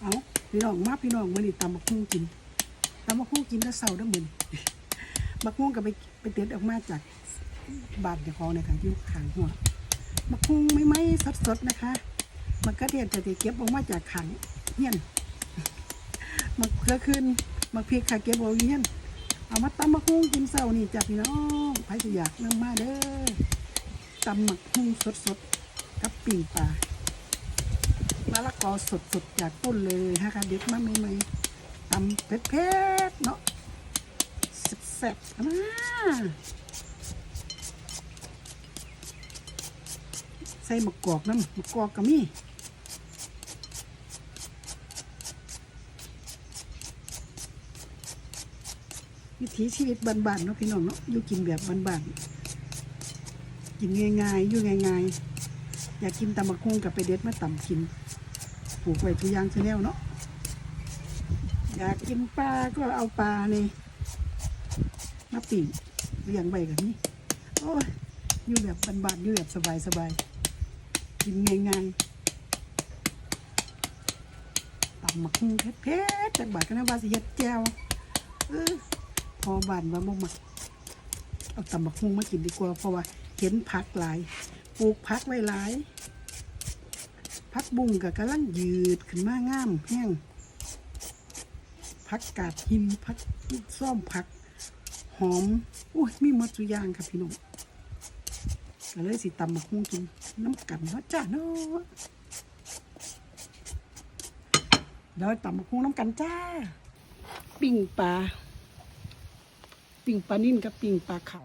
เอาพี่น้องมาพี่น้องมื้อนี้ตำบักหุ่งกินตำบักหุ่งกินแล้วเศร้าเด้อมื้อนี้บักหุ่งก็ไปไปเด็ดออกมาจากบานเจ้าขอเนี่ยค่ะอยู่ขางหัวบักหุ่งไม่ไหมสดๆนะคะ มันก็เทียนจะเก็บออกมาจากขังเฮียนมักเขือขึ้นมักพริกค่ะเก็บเอาอยู่เฮียนเอามาตำบักหุ่งกินเศร้านี่จ้ะพี่น้องใครจะอยากนั่งมาเด้อตำบักหุ่งสดๆกับปิ่งปลา มะละกอสดๆจากต้นเลยฮะค่ะเด็ดมาใหม่ๆตำเผ็ดๆเนาะแซ่บๆนะใส่มะกอกน้ำมะกอกก็มีวิถีชีวิตบ้านๆเนาะพี่น้องเนาะอยู่กินแบบบ้านๆกินง่ายๆอยู่ง่ายๆ อยากกินตำมะคุ้งกับไปเด็ดมาตำกิน ปลูกไว้ทุกอย่างชแนลเนาะอยากกินปลาก็เอาปลาในี่มาปีกเลี้ยงไว้กันนี่โอ้ยอยู่แบบบานๆอยู่แบบสบายๆกินง่ายๆตำหมักหุ่งเผ็ดๆจากบาทก็นะว่าสิเฮ็ดแจวเออพอบานว่าบ่มักเอาตำหมักหุ่งมากินดีกว่าเพราะว่าเห็นผักหลายปลูกผักไว้หลาย พักบุ้งกับกำลังยืดขึ้นมางามแห้งพักกาดหิมพักซ่อมผัก หอมอุ้ยมีมดทุย่างครับพี่น้องก็เลยสิตำมาคุ้งกินน้ำกันเนาะจ้าเนาะเดี๋ยวตำมาคุ้งน้ำกันจ้า ปิ้งปลาปิ้งปลานิ่นกับปิ้งปลาเขา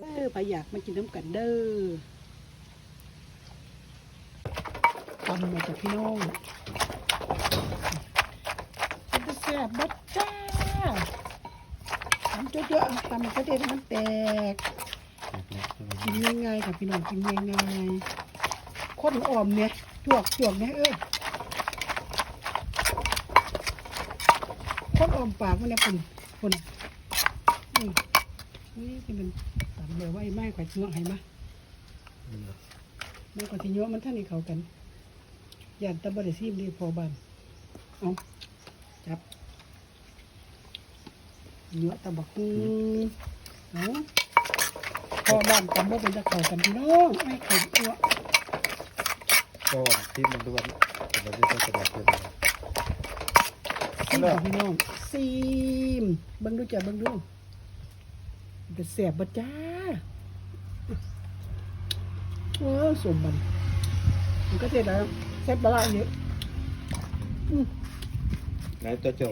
เออไปอยากมากินน้ำกันเด้อตำมาจากพี่น้องเป็นตะแซ่บบัดจ้าตำเยอะๆตำกระเด็นมันแตก กินง่ายๆค่ะพี่น้องกินง่ายๆข้นอ่อมเนี่ยจวกจวกเนี่ยเออข้นอ่อมปากมันเนี่ยคนคนอืมนี่ที่มัน ตำแบบว่าไอ้ไม้ข่อยเนื้อให้มาไม้ข่อยที่เนื้อมันท่านนี่เขากันย่านตะบะได้ซีมนี่พอบ้านเอาจับเนื้อตะบักหุ่งเอาพอบ้านตำบ่เป็นตะเขากันพี่น้องไม่ไข่ตัวก็ที่มันด้วนเราจะต้องกระดาษเป็นซีมค่ะพี่น้องซีมเบิ่งดูจ้ะเบิ่งดู จะแสบบ่จ้าว้าวสมบันมันก็เสร็จแล้วแซ่บปลาร้าเยอะอืมไหนตัวเจ้า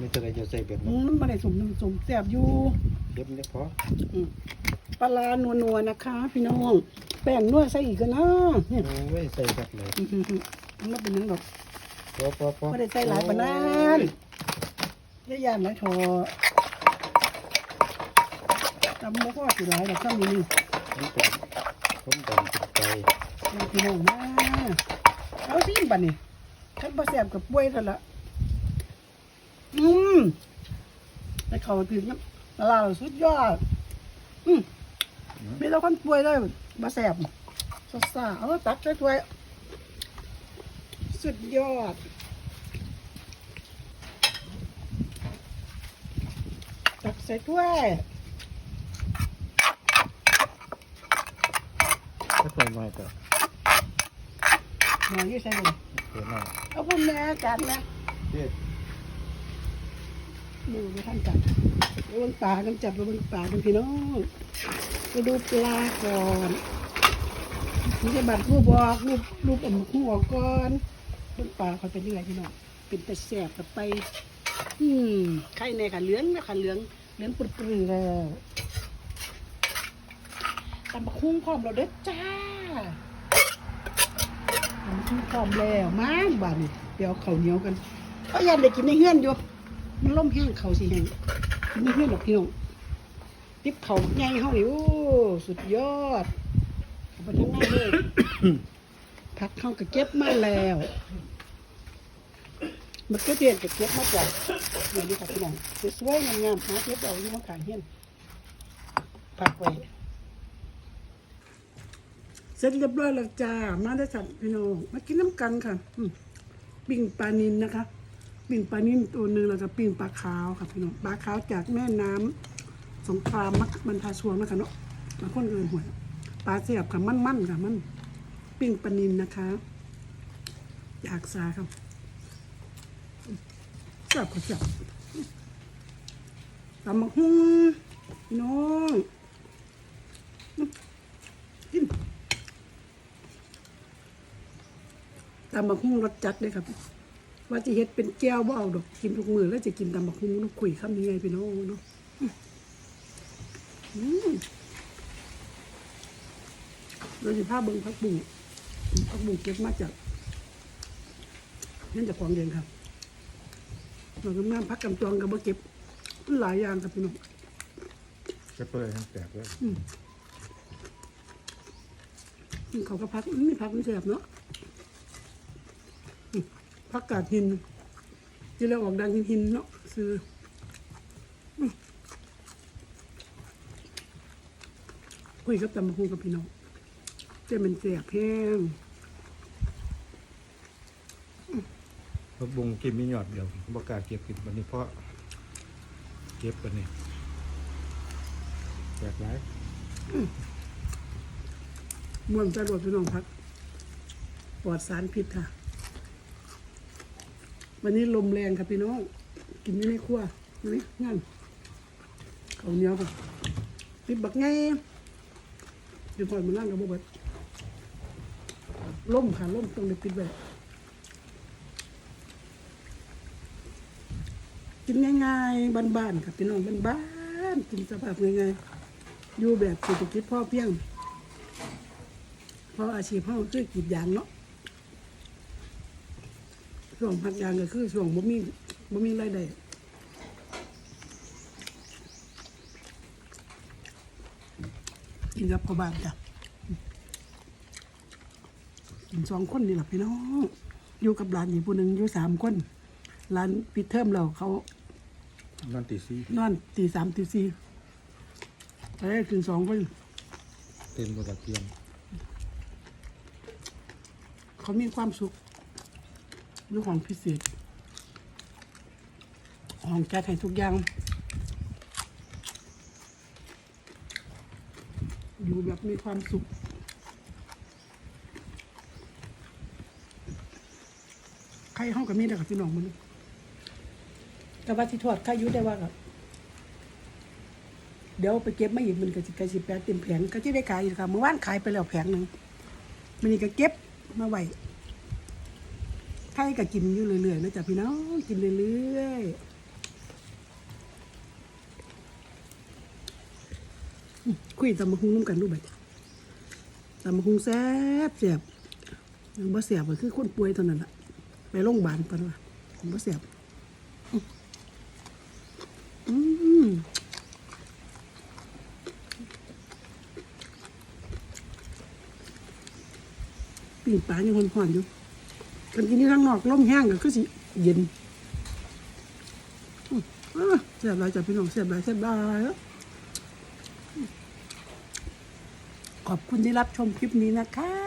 มีตัวไหนจะใส่แบบอืนั้นมมันได้สมน้ำสมแซ่บอยู่เย็บนี่พออืมปลาร้านัวๆนะคะ พี่น้อง แป้งนัวใส่อีกกันนะเนี่ยโอ้ยใส่แบบเลยอื้อหือหือมันบ่เป็นหยังดอกพอพอพอไม่ได้ใส่หลายปานนั้นยายานหลายทอตำบ่พอสิหลายดอกซ้ำนี่นี่เป็นผมดำติดใจเอาพี่น้องมาเอาซิมบัดนี่คันบ่แซ่บกับป่วยแล้วล่ะอืมแต่เขาถึงน้ำปลาร้าสุดยอด อืมมีแต่คนป่วยเลยบ่แซ่บซะซ่าเอาตักใส่ถ้วย สุดยอดตักใส่ถ้วย ถ้าตัว น้อยก็หน่อยยี่ใส่เลยตัวน้อยเอาพุ่นแม่จัดนะเจ็ดดูไปท่านจัดไปเบนป่ากันจับไปเบนป่ากันพี่น้องไปดูปลาก่อนนี่จะบัดรูปบอกรูปรูปอมหัวก่อนเบนป่าเขาไปเรื่อยพี่น้องเป็นแต่แสบกับไป อืมไข่ในขันเหลืองนะขันเหลืองเหลืองปรื้อๆแล้วตำบักคุ้งพร้อมเราเด้อจ้า ตำบักคุ้งพร้อมแล้วมาบ้านนี่เดี๋ยวเข้าวเหนียวกันก็ยันได้กินในเฮือนอยู่มันล่มแห้งเขาสิแห้งกินในเฮือนดอกพี่น้องติ๊บเขาใหญ่เฮานี่โอ้สุดยอดเอาไปทั้งหน้าเลยผักเข้าก็เก็บมาแล้วมันก็เตียนก็เก็บมาจากนี่ดีค่ะพี่น้องสวยๆงามๆหาเก็บเอาอยู่ข้างขางเฮียนผักไว้ เสร็จเรียบร้อยแล้วจ้า มาได้สัตว์พี่น้อง มากินน้ำกันค่ะปิ้งปลานินนะคะ ปิ้งปลานิ่มตัวหนึ่งแล้วก็ปิ้งปลาขาวค่ะพี่น้อง ปลาขาวจากแม่น้ำสงครามมักมันทาชวงนะคะเนาะบางคนเอินหวย ปลาเสียบค่ะมันๆค่ะมัน ปิ้งปลานินนะคะอยากซาครับจับก็จับตำมะฮุ่งพี่น้องกิน ตำมะฮุ่งรสจัดเลยครับ ว่าจะเฮ็ดเป็นแก้วบ่เอาดอกกินทุกมื้อแล้วจะกินตำบักหุ่งต้องคุยคำนี้ไงพี่น้องเนาะอืมเราจะพาเบิ่งพักบุ้งพักบุ้งเก็บมาจากนั่นจากของเดือนครับเรากำลังพักกำจองกับบ่เก็บหลายอย่างครับพี่น้องจะเปิดให้แตกเลยอืมเขาก็พักอืมนี่พักมันแสบเนาะอืม พักกาดหินที่เราออกดังหินหินเนาะซื้ออืมคุยกับตำมะฮูกับพี่น้องเจะเป็นแสบแห้งพระบุงกินมีหยอดเดียวบกล้าเก็บกินวันนี้เพราะเก็บวันนี้แตกหลายม่วนใจรวดพี่น้องพักปลอดสารพิษค่ะ วันนี้ลมแรงครับพี่น้อง กินไม่ในครัวนี่งั้นเขาเนียวค่ะติดบักไงเดี๋ยวพอมานั่งกับบ่เบิดล่มค่ะล่มตรงนี้ปิดไว้กินง่ายๆบ้านๆครับพี่น้องบ้านๆกินสภาพง่ายๆอยู่แบบเศรษฐกิจพ่อเพียงเพราะอาชีพเขาคือกรีดยางเนาะ ช่วงพักยางก็คือช่วงบ่มีบ่มีรายได้กินกับพ่อบ้านจ้ะกินสองคนนี่แหละพี่น้อง อยู่กับหลานอีกผู้หนึ่งอยู่สามคนหลานปิดเทอมแล้วเขานอนตีสี่นอนตีสามตีสี่แต่ได้กินสองคนเต็มกระเทียมเขามีความสุข เรื่องของพิเศษของแกให้ทุกอย่าง อยู่แบบมีความสุขใครห้องกับมีแต่กับพี่น้องมันแต่ว่าที่ทอดใครอยุ่ได้ว่ากับเดี๋ยวไปเก็บมาอีกมันก็สิกระสิแปดเต็มแผงก็ที่ได้ขายอีกค่ะเมื่อวานขายไปแล้วแผงหนึ่งมันนี่ก็เก็บมาไว้ ใครก็กินอยู่เรื่อยๆนะจ๊ะพี่น้องกินเรื่อยๆคุยตำมะฮุงน้ำกันดูปแบัดตำมะฮุงแซ่บแซ่บยังบ่แซ่บก็คือคนป่วยเท่านั้นแหละไปโรงพยาบาลปะว่าผมบ่แซ่บอืมปีนปลายังคนผ่อนอยู่ กันกินที่ข้างนอกล่มแห้งก็คือสิเย็นเสียบลายจากพี่น้องเสียบลายเสียบลายแล้วขอบคุณที่รับชมคลิปนี้นะคะ